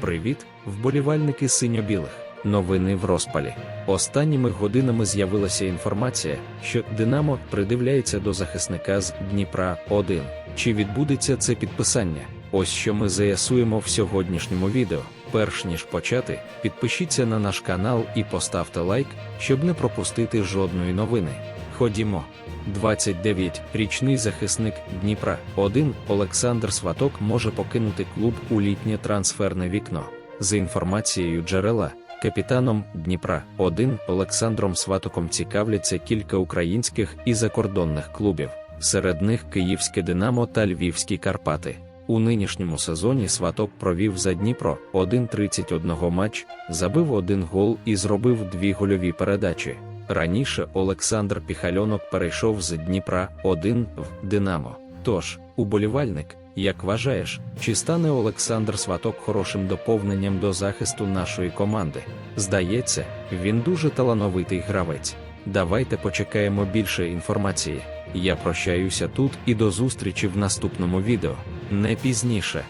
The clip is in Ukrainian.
Привіт, вболівальники синьо-білих. Новини в розпалі. Останніми годинами з'явилася інформація, що Динамо придивляється до захисника з Дніпра 1. Чи відбудеться це підписання? Ось що ми заясуємо в сьогоднішньому відео. Перш ніж почати, підпишіться на наш канал і поставте лайк, щоб не пропустити жодної новини. Ходімо. 29-річний захисник Дніпра 1 Олександр Сваток може покинути клуб у літнє трансферне вікно. За інформацією джерела, капітаном Дніпра 1 Олександром Сватоком цікавляться кілька українських і закордонних клубів, серед них Київське Динамо та Львівські Карпати. У нинішньому сезоні Сваток провів за Дніпро 1-31 матч, забив один гол і зробив дві гольові передачі. Раніше Олександр Піхальонок перейшов з Дніпра 1 в Динамо. Тож, уболівальник, як вважаєш, чи стане Олександр Сваток хорошим доповненням до захисту нашої команди? Здається, він дуже талановитий гравець. Давайте почекаємо більше інформації. Я прощаюся тут і до зустрічі в наступному відео. Не пізніше.